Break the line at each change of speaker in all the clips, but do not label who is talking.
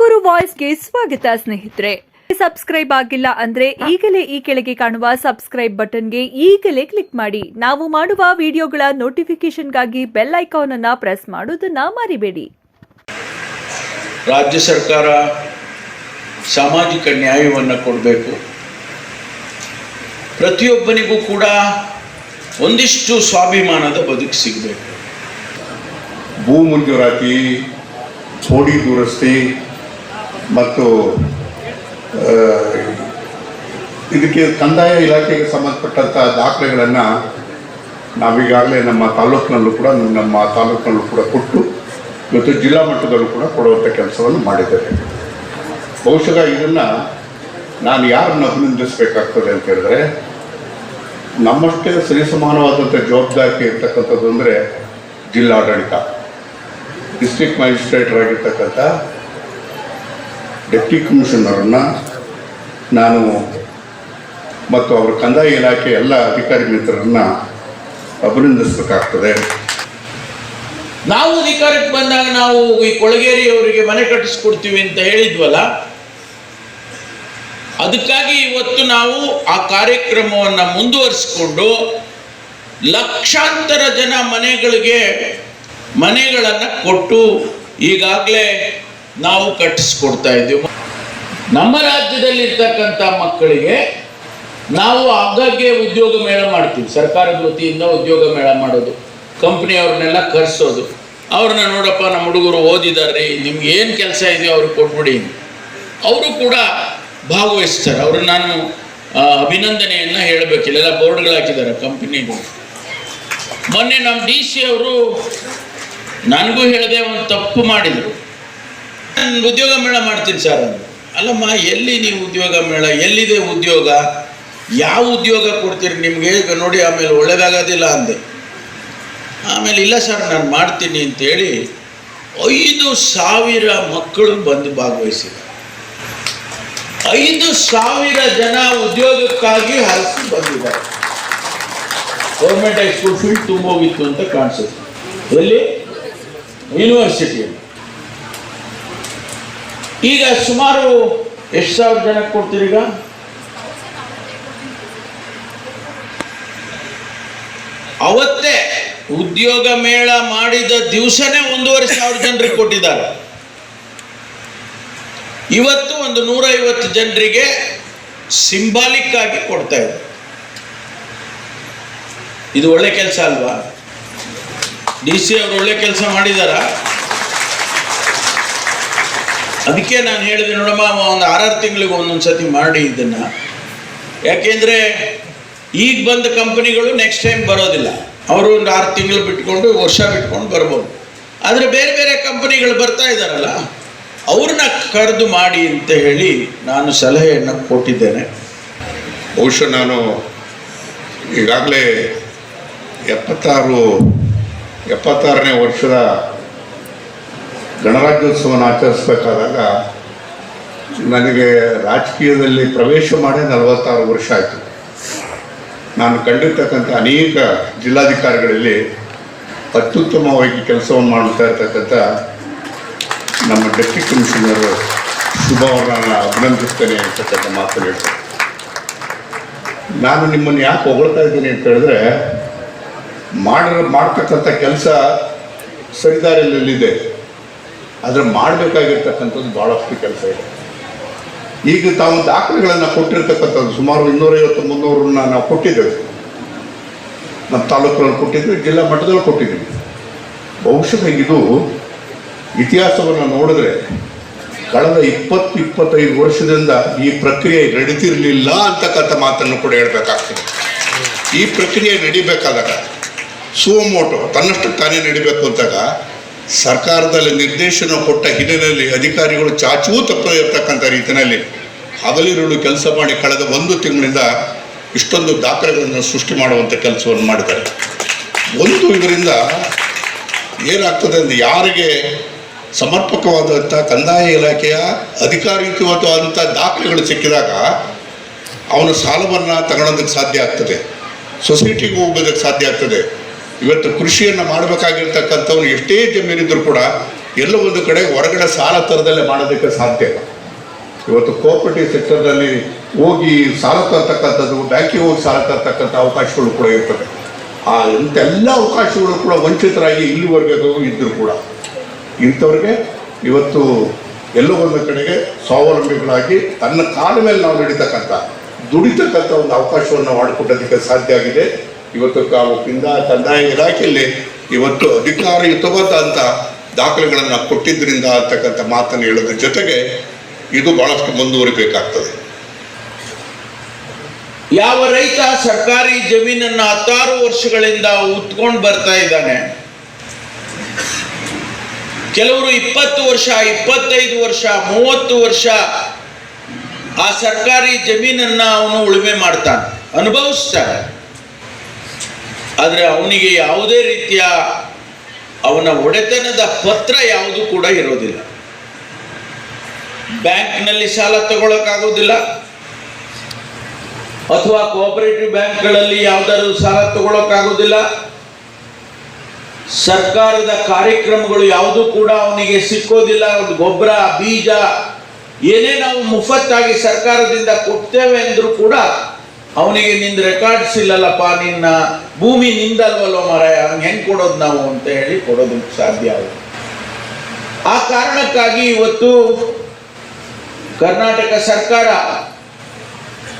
ತುಮಕೂರು ವಾಯ್ಸ್ಗೆ ಸ್ವಾಗತ ಸ್ನೇಹಿತರೆ. ಸಬ್ಸ್ಕ್ರೈಬ್ ಆಗಿಲ್ಲ ಅಂದ್ರೆ ಈಗಲೇ ಈ ಕೆಳಗೆ ಕಾಣುವ ಸಬ್ಸ್ಕ್ರೈಬ್ ಬಟನ್ಗೆ ಈಗಲೇ ಕ್ಲಿಕ್ ಮಾಡಿ. ನಾವು ಮಾಡುವ ವಿಡಿಯೋಗಳ ನೋಟಿಫಿಕೇಶನ್ಗಾಗಿ ಬೆಲ್ ಐಕಾನ್ ಅನ್ನ ಪ್ರೆಸ್ ಮಾಡೋದನ್ನ ಮರಿಬೇಡಿ.
ರಾಜ್ಯ ಸರ್ಕಾರ ಸಾಮಾಜಿಕ ನ್ಯಾಯವನ್ನು ಕೊಡಬೇಕು. ಪ್ರತಿಯೊಬ್ಬನಿಗೂ ಕೂಡ ಒಂದಿಷ್ಟು ಸ್ವಾಭಿಮಾನದ ಬದುಕು ಸಿಗಬೇಕು.
ಭೂ ಮಂಜೂರಾತಿ ಛೋಡಿ ದುರಸ್ತಿ ಮತ್ತು ಇದಕ್ಕೆ ಕಂದಾಯ ಇಲಾಖೆಗೆ ಸಂಬಂಧಪಟ್ಟಂಥ ದಾಖಲೆಗಳನ್ನು ನಾವೀಗಾಗಲೇ ನಮ್ಮ ತಾಲೂಕಿನಲ್ಲೂ ಕೂಡ, ನಮ್ಮ ತಾಲೂಕಿನಲ್ಲೂ ಕೂಡ ಕೊಟ್ಟು, ಮತ್ತು ಜಿಲ್ಲಾ ಮಟ್ಟದಲ್ಲೂ ಕೂಡ ಕೊಡುವಂಥ ಕೆಲಸವನ್ನು ಮಾಡಿದ್ದೇವೆ. ಬಹುಶಃ ಇದನ್ನು ನಾನು ಯಾರನ್ನು ಅಭಿನಂದಿಸಬೇಕಾಗ್ತದೆ ಅಂತ ಹೇಳಿದ್ರೆ, ನಮ್ಮಷ್ಟೇ ಸರಿಸಮಾನವಾದಂಥ ಜವಾಬ್ದಾರಿ ಇರ್ತಕ್ಕಂಥದ್ದು ಅಂದರೆ ಜಿಲ್ಲಾಡಳಿತ. ಡಿಸ್ಟ್ರಿಕ್ಟ್ ಮ್ಯಾಜಿಸ್ಟ್ರೇಟರಾಗಿರ್ತಕ್ಕಂಥ ಡೆಪ್ಟಿ ಕಮಿಷನರನ್ನು ನಾನು ಮತ್ತು ಅವರ ಕಂದಾಯ ಇಲಾಖೆ ಎಲ್ಲ ಅಧಿಕಾರಿ ಮಿತ್ರರನ್ನ ಅಭಿನಂದಿಸಬೇಕಾಗ್ತದೆ.
ನಾವು ಅಧಿಕಾರಕ್ಕೆ ಬಂದಾಗ ನಾವು ಈ ಕೊಳಗೇರಿ ಅವರಿಗೆ ಮನೆ ಕಟ್ಟಿಸ್ಕೊಡ್ತೀವಿ ಅಂತ ಹೇಳಿದ್ವಲ್ಲ, ಅದಕ್ಕಾಗಿ ಇವತ್ತು ನಾವು ಆ ಕಾರ್ಯಕ್ರಮವನ್ನು ಮುಂದುವರಿಸಿಕೊಂಡು ಲಕ್ಷಾಂತರ ಜನ ಮನೆಗಳಿಗೆ ಮನೆಗಳನ್ನು ಕೊಟ್ಟು ಈಗಾಗಲೇ ನಾವು ಕಟ್ಟಿಸ್ಕೊಡ್ತಾ ಇದ್ದೀವಿ. ನಮ್ಮ ರಾಜ್ಯದಲ್ಲಿ ಇರ್ತಕ್ಕಂಥ ಮಕ್ಕಳಿಗೆ ನಾವು ಆಗಾಗ್ಗೆ ಉದ್ಯೋಗ ಮೇಳ ಮಾಡ್ತೀವಿ. ಸರ್ಕಾರದ ವತಿಯಿಂದ ಉದ್ಯೋಗ ಮೇಳ ಮಾಡೋದು. ಕಂಪ್ನಿಯವ್ರನ್ನೆಲ್ಲ ಕರೆಸೋದು. ಅವ್ರನ್ನ ನೋಡಪ್ಪ, ನಮ್ಮ ಹುಡುಗರು ಓದಿದ್ದಾರೆ, ನಿಮ್ಗೆ ಏನು ಕೆಲಸ ಇದೆಯೋ ಅವ್ರಿಗೆ ಕೊಟ್ಬಿಡಿ ಅವರು ಕೂಡ ಭಾಗವಹಿಸ್ತಾರೆ. ಅವರು ನಾನು ಅಭಿನಂದನೆಯನ್ನು ಹೇಳಬೇಕಿಲ್ಲ ಎಲ್ಲ ಬೋರ್ಡ್ಗಳು ಹಾಕಿದ್ದಾರೆ ಕಂಪ್ನಿಗಳು ಮೊನ್ನೆ ನಮ್ಮ ಡಿ ಸಿ ಅವರು ನನಗೂ ಹೇಳದೆ ಒಂದು ತಪ್ಪು ಮಾಡಿದರು. ನಾನು ಉದ್ಯೋಗ ಮೇಳ ಮಾಡ್ತೀನಿ ಸರ್. ಅಲ್ಲಮ್ಮ, ಎಲ್ಲಿ ನೀವು ಉದ್ಯೋಗ ಮೇಳ? ಎಲ್ಲಿದೆ ಉದ್ಯೋಗ? ಯಾವ ಉದ್ಯೋಗ ಕೊಡ್ತೀರಿ ನಿಮಗೆ? ನೋಡಿ, ಆಮೇಲೆ ಒಳ್ಳೇದಾಗೋದಿಲ್ಲ ಅಂದೆ. ಆಮೇಲೆ, ಇಲ್ಲ ಸರ್, ನಾನು ಮಾಡ್ತೀನಿ ಅಂತೇಳಿ ಐದು ಸಾವಿರ ಮಕ್ಕಳು ಬಂದು ಭಾಗವಹಿಸಿದ. ಐದು ಸಾವಿರ ಜನ ಉದ್ಯೋಗಕ್ಕಾಗಿ ಹರಸಿ ಬಂದಿದ್ದಾರೆ. ಗೌರ್ಮೆಂಟ್ ಹೈಸ್ಕೂಲ್ ಫೀಲ್ಡ್ ತುಂಬೋಗಿತ್ತು ಅಂತ ಕಾಣಿಸುತ್ತೆ. ಎಲ್ಲಿ? ಯೂನಿವರ್ಸಿಟಿಯಲ್ಲಿ ಈಗ ಸುಮಾರು ಎಷ್ಟು ಸಾವಿರ ಜನಕ್ಕೆ ಈಗ? ಅವತ್ತೇ ಉದ್ಯೋಗ ಮೇಳ ಮಾಡಿದ ದಿವಸನೇ ಒಂದೂವರೆ ಸಾವಿರ ಜನರಿಗೆ ಕೊಟ್ಟಿದ್ದಾರೆ. ಇವತ್ತು ಒಂದು ನೂರೈವತ್ತು ಜನರಿಗೆ ಸಿಂಬಾಲಿಕ್ ಆಗಿ ಕೊಡ್ತಾ ಇದೆ. ಇದು ಒಳ್ಳೆ ಕೆಲಸ ಅಲ್ವಾ? ಡಿ ಸಿ ಅವರು ಒಳ್ಳೆ ಕೆಲಸ ಮಾಡಿದಾರಾ? ಅದಕ್ಕೆ ನಾನು ಹೇಳಿದೆ ನೋಡಮ್ಮ ಒಂದು ಆರಾರು ತಿಂಗಳಿಗೆ ಒಂದೊಂದು ಸತಿ ಮಾಡಿ ಇದನ್ನ. ಯಾಕೆಂದ್ರೆ ಈಗ ಬಂದ ಕಂಪನಿಗಳು ನೆಕ್ಸ್ಟ್ ಟೈಮ್ ಬರೋದಿಲ್ಲ. ಅವರು ಒಂದು ಆರು ತಿಂಗಳು ಬಿಟ್ಕೊಂಡು, ವರ್ಷ ಬಿಟ್ಕೊಂಡು ಬರ್ಬೋದು. ಆದರೆ ಬೇರೆ ಬೇರೆ ಕಂಪನಿಗಳು ಬರ್ತಾ ಇದ್ದಾರಲ್ಲ ಅವ್ರನ್ನ ಕರೆದು ಮಾಡಿ ಅಂತ ಹೇಳಿ ನಾನು ಸಲಹೆಯನ್ನು ಕೊಟ್ಟಿದ್ದೇನೆ.
ಬಹುಶಃ ನಾನು ಈಗಾಗಲೇ ಎಪ್ಪತ್ತಾರು, ಎಪ್ಪತ್ತಾರನೇ ವರ್ಷದ ಗಣರಾಜ್ಯೋತ್ಸವನ ಆಚರಿಸ್ಬೇಕಾದಾಗ ನನಗೆ ರಾಜಕೀಯದಲ್ಲಿ ಪ್ರವೇಶ ಮಾಡಿ ನಲವತ್ತಾರು ವರ್ಷ ಆಯಿತು. ನಾನು ಕಂಡಿರ್ತಕ್ಕಂಥ ಅನೇಕ ಜಿಲ್ಲಾಧಿಕಾರಿಗಳಲ್ಲಿ ಅತ್ಯುತ್ತಮವಾಗಿ ಕೆಲಸವನ್ನು ಮಾಡ್ತಾ ಇರ್ತಕ್ಕಂಥ ನಮ್ಮ ಡೆಪ್ಟಿ ಕಮಿಷನರ್ ಶುಭ ಅವರನ್ನು ನಾನು ಅಭಿನಂದಿಸ್ತೇನೆ ಅಂತಕ್ಕಂಥ ಮಾತು ನಾನು ನಿಮ್ಮನ್ನು ಯಾಕೆ ಹೊಗಳ್ತಾ ಇದ್ದೀನಿ ಅಂತ ಹೇಳಿದ್ರೆ ಮಾಡಿರೋ ಮಾಡ್ತಕ್ಕಂಥ ಕೆಲಸ ಸರಿದಾರಿಯಲ್ಲಿದೆ. ಆದರೆ ಮಾಡಬೇಕಾಗಿರ್ತಕ್ಕಂಥದ್ದು ಭಾಳಷ್ಟು ಕೆಲಸ ಇದೆ. ಈಗ ತಾವು ದಾಖಲೆಗಳನ್ನು ಕೊಟ್ಟಿರ್ತಕ್ಕಂಥದ್ದು ಸುಮಾರು ಇನ್ನೂರೈವತ್ತು ಮುನ್ನೂರನ್ನ ನಾವು ಕೊಟ್ಟಿದ್ದೇವೆ. ನಮ್ಮ ತಾಲೂಕುಗಳನ್ನು ಕೊಟ್ಟಿದ್ವಿ ಜಿಲ್ಲಾ ಮಟ್ಟದಲ್ಲಿ ಕೊಟ್ಟಿದ್ದೀವಿ. ಬಹುಶಃ ಇದು ಇತಿಹಾಸವನ್ನು ನೋಡಿದ್ರೆ ಕಳೆದ ಇಪ್ಪತ್ತು ಇಪ್ಪತ್ತೈದು ವರ್ಷದಿಂದ ಈ ಪ್ರಕ್ರಿಯೆ ನಡೀತಿರಲಿಲ್ಲ ಅಂತಕ್ಕಂಥ ಮಾತನ್ನು ಕೂಡ ಹೇಳಬೇಕಾಗ್ತದೆ. ಈ ಪ್ರಕ್ರಿಯೆ ನಡಿಬೇಕಾದಾಗ ಸುವಮೋಟೋ ತನ್ನಷ್ಟು ತಾನೇ ನಡಿಬೇಕು ಅಂತಾಗ ಸರ್ಕಾರದಲ್ಲಿ ನಿರ್ದೇಶನ ಕೊಟ್ಟ ಹಿನ್ನೆಲೆಯಲ್ಲಿ ಅಧಿಕಾರಿಗಳು ಚಾಚೂ ತಪ್ಪದೇ ಇರತಕ್ಕಂಥ ರೀತಿಯಲ್ಲಿ ಹಗಲಿರುಳು ಕೆಲಸ ಮಾಡಿ ಕಳೆದ ಒಂದು ತಿಂಗಳಿಂದ ಇಷ್ಟೊಂದು ದಾಖಲೆಗಳನ್ನು ಸೃಷ್ಟಿ ಮಾಡುವಂಥ ಕೆಲಸವನ್ನು ಮಾಡಿದ್ದಾರೆ. ಒಂದು ಇದರಿಂದ ಏನಾಗ್ತದೆ ಅಂದರೆ ಯಾರಿಗೆ ಸಮರ್ಪಕವಾದಂಥ ಕಂದಾಯ ಇಲಾಖೆಯ ಅಧಿಕಾರಿಯುತವಾದಂಥ ದಾಖಲೆಗಳು ಸಿಕ್ಕಿದಾಗ ಅವನು ಸಾಲವನ್ನು ತಗೊಳೋದಕ್ಕೆ ಸಾಧ್ಯ ಆಗ್ತದೆ. ಸೊಸೈಟಿಗೆ ಹೋಗೋದಕ್ಕೆ ಸಾಧ್ಯ ಆಗ್ತದೆ. ಇವತ್ತು ಕೃಷಿಯನ್ನು ಮಾಡಬೇಕಾಗಿರ್ತಕ್ಕಂಥವ್ನು ಎಷ್ಟೇ ಜಮೀನಿದ್ರು ಕೂಡ ಎಲ್ಲ ಒಂದು ಕಡೆ ಹೊರಗಡೆ ಸಾಲ ತರದಲ್ಲೇ ಮಾಡೋದಕ್ಕೆ ಸಾಧ್ಯ ಇಲ್ಲ. ಇವತ್ತು ಕೋಆಪರೇಟಿವ್ ಸೆಕ್ಟರ್ನಲ್ಲಿ ಹೋಗಿ ಸಾಲ ತರ್ತಕ್ಕಂಥದ್ದು, ಬ್ಯಾಂಕಿಗೆ ಹೋಗಿ ಸಾಲ ತರ್ತಕ್ಕಂಥ ಅವಕಾಶಗಳು ಕೂಡ ಇರ್ತವೆ. ಆ ಇಂಥೆಲ್ಲ ಅವಕಾಶಗಳು ಕೂಡ ವಂಚಿತರಾಗಿ ಇಲ್ಲಿವರೆಗೂ ಇದ್ದರು ಕೂಡ. ಇಂಥವ್ರಿಗೆ ಇವತ್ತು ಎಲ್ಲ ಒಂದು ಕಡೆಗೆ ಸ್ವಾವಲಂಬಿಗಳಾಗಿ ತನ್ನ ಕಾಲ ಮೇಲೆ ನಾವು ನಡೀತಕ್ಕಂಥ ದುಡಿತಕ್ಕಂಥ ಒಂದು ಅವಕಾಶವನ್ನು ಮಾಡಿಕೊಟ್ಟೋದಕ್ಕೆ ಸಾಧ್ಯ ಆಗಿದೆ. ಇವತ್ತು ಕಾವು ಕಿಂದ ಕಂದಾಯ ಇಲಾಖೆಯಲ್ಲಿ ಇವತ್ತು ಅಂತ ದಾಖಲೆಗಳನ್ನು ಕೊಟ್ಟಿದ್ದರಿಂದ ಅಂತಕ್ಕಂಥ ಮಾತನ್ನು ಹೇಳೋದ್ರ ಜೊತೆಗೆ ಇದು ಬಹಳಷ್ಟು ಮುಂದುವರಿಬೇಕಾಗ್ತದೆ.
ಯಾವ ರೈತ ಸರ್ಕಾರಿ ಜಮೀನನ್ನ ಹತ್ತಾರು ವರ್ಷಗಳಿಂದ ಉತ್ಕೊಂಡು ಬರ್ತಾ ಇದ್ದಾನೆ? ಕೆಲವರು ಇಪ್ಪತ್ತು ವರ್ಷ, ಇಪ್ಪತ್ತೈದು ವರ್ಷ, ಮೂವತ್ತು ವರ್ಷ ಆ ಸರ್ಕಾರಿ ಜಮೀನನ್ನ ಅವನು ಉಳುಮೆ ಮಾಡ್ತಾನೆ. ಅನುಭವಿಸ್ತಾನೆ. ಆದರೆ ಅವನಿಗೆ ಯಾವುದೇ ರೀತಿಯ ಅವನ ಒಡೆತನದ ಪತ್ರ ಯಾವುದು ಕೂಡ ಇರೋದಿಲ್ಲ. ಬ್ಯಾಂಕ್ನಲ್ಲಿ ಸಾಲ ತಗೊಳಕ್ಕಾಗೋದಿಲ್ಲ ಅಥವಾ ಕೋಆಪರೇಟಿವ್ ಬ್ಯಾಂಕ್ಗಳಲ್ಲಿ ಯಾವುದಾದ್ರೂ ಸಾಲ ತಗೊಳಕ್ಕಾಗೋದಿಲ್ಲ ಸರ್ಕಾರದ ಕಾರ್ಯಕ್ರಮಗಳು ಯಾವುದು ಕೂಡ ಅವನಿಗೆ ಸಿಕ್ಕೋದಿಲ್ಲ. ಒಂದು ಗೊಬ್ಬರ, ಬೀಜ, ಏನೇ ನಾವು ಮುಫತ್ತಾಗಿ ಸರ್ಕಾರದಿಂದ ಕೊಡ್ತೇವೆ ಅಂದರೂ ಕೂಡ ಅವನಿಗೆ ನಿಂದ ರೆಕಾರ್ಡ್ಸ್ ಇಲ್ಲಲ್ಲಪ್ಪ, ನಿನ್ನ ಭೂಮಿ ನಿಂದಲ್ವಲ್ಲೋ ಮರ ಹಂಗೆ ಹೆಂಗೆ ಕೊಡೋದು ನಾವು ಅಂತ ಹೇಳಿ ಕೊಡೋದು ಸಾಧ್ಯ ಆಗುತ್ತೆ ಆ ಕಾರಣಕ್ಕಾಗಿ ಇವತ್ತು ಕರ್ನಾಟಕ ಸರ್ಕಾರ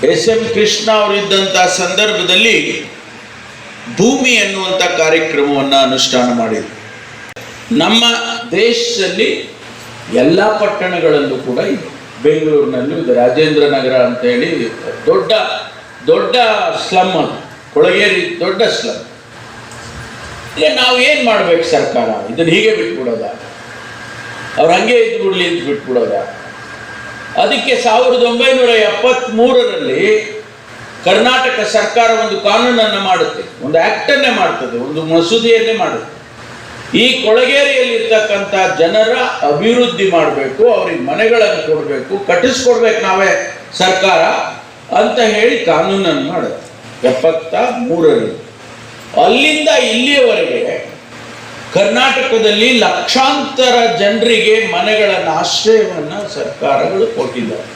ಎಸ್ ಎಂ ಕೃಷ್ಣ ಅವರಿದ್ದಂಥ ಸಂದರ್ಭದಲ್ಲಿ ಭೂಮಿ ಅನ್ನುವಂಥ ಕಾರ್ಯಕ್ರಮವನ್ನು ಅನುಷ್ಠಾನ ಮಾಡಿದ್ರು. ನಮ್ಮ ದೇಶದಲ್ಲಿ ಎಲ್ಲ ಪಟ್ಟಣಗಳಲ್ಲೂ ಕೂಡ ಇದೆ. ಬೆಂಗಳೂರಿನಲ್ಲೂ ಇದೆ ರಾಜೇಂದ್ರ ನಗರ ಅಂತ ಹೇಳಿ ದೊಡ್ಡ ದೊಡ್ಡ ಸ್ಲಮ್ ಅದು. ಕೊಳಗೇರಿ ದೊಡ್ಡ ಸ್ಲಮ್ ಈಗ ನಾವು ಏನು ಮಾಡ್ಬೇಕು ಸರ್ಕಾರ? ಇದನ್ನು ಹೀಗೆ ಬಿಟ್ಬಿಡೋದ? ಅವ್ರು ಹಂಗೆ ಇದ್ದು ಬಿಡಲಿ ಅಂತ ಬಿಟ್ಬಿಡೋದ? ಅದಕ್ಕೆ ಸಾವಿರದ ಒಂಬೈನೂರ ಎಪ್ಪತ್ತ್ಮೂರರಲ್ಲಿ ಕರ್ನಾಟಕ ಸರ್ಕಾರ ಒಂದು ಕಾನೂನನ್ನು ಮಾಡುತ್ತೆ. ಒಂದು ಆ್ಯಕ್ಟನ್ನೇ ಮಾಡ್ತದೆ, ಒಂದು ಮಸೂದೆಯನ್ನೇ ಮಾಡುತ್ತೆ. ಈ ಕೊಳಗೇರಿಯಲ್ಲಿರ್ತಕ್ಕಂಥ ಜನರ ಅಭಿವೃದ್ಧಿ ಮಾಡಬೇಕು, ಅವ್ರಿಗೆ ಮನೆಗಳನ್ನು ಕೊಡಬೇಕು, ಕಟ್ಟಿಸ್ಕೊಡ್ಬೇಕು ನಾವೇ ಸರ್ಕಾರ ಅಂತ ಹೇಳಿ ಕಾನೂನನ್ನು ಮಾಡುತ್ತೆ. ಎಪ್ಪತ್ತ ಮೂರರಲ್ಲಿ ಅಲ್ಲಿಂದ ಇಲ್ಲಿಯವರೆಗೆ ಕರ್ನಾಟಕದಲ್ಲಿ ಲಕ್ಷಾಂತರ ಜನರಿಗೆ ಮನೆಗಳನ್ನು ಆಶ್ರಯವನ್ನು ಸರ್ಕಾರಗಳು ಕೊಟ್ಟಿದ್ದಾರೆ.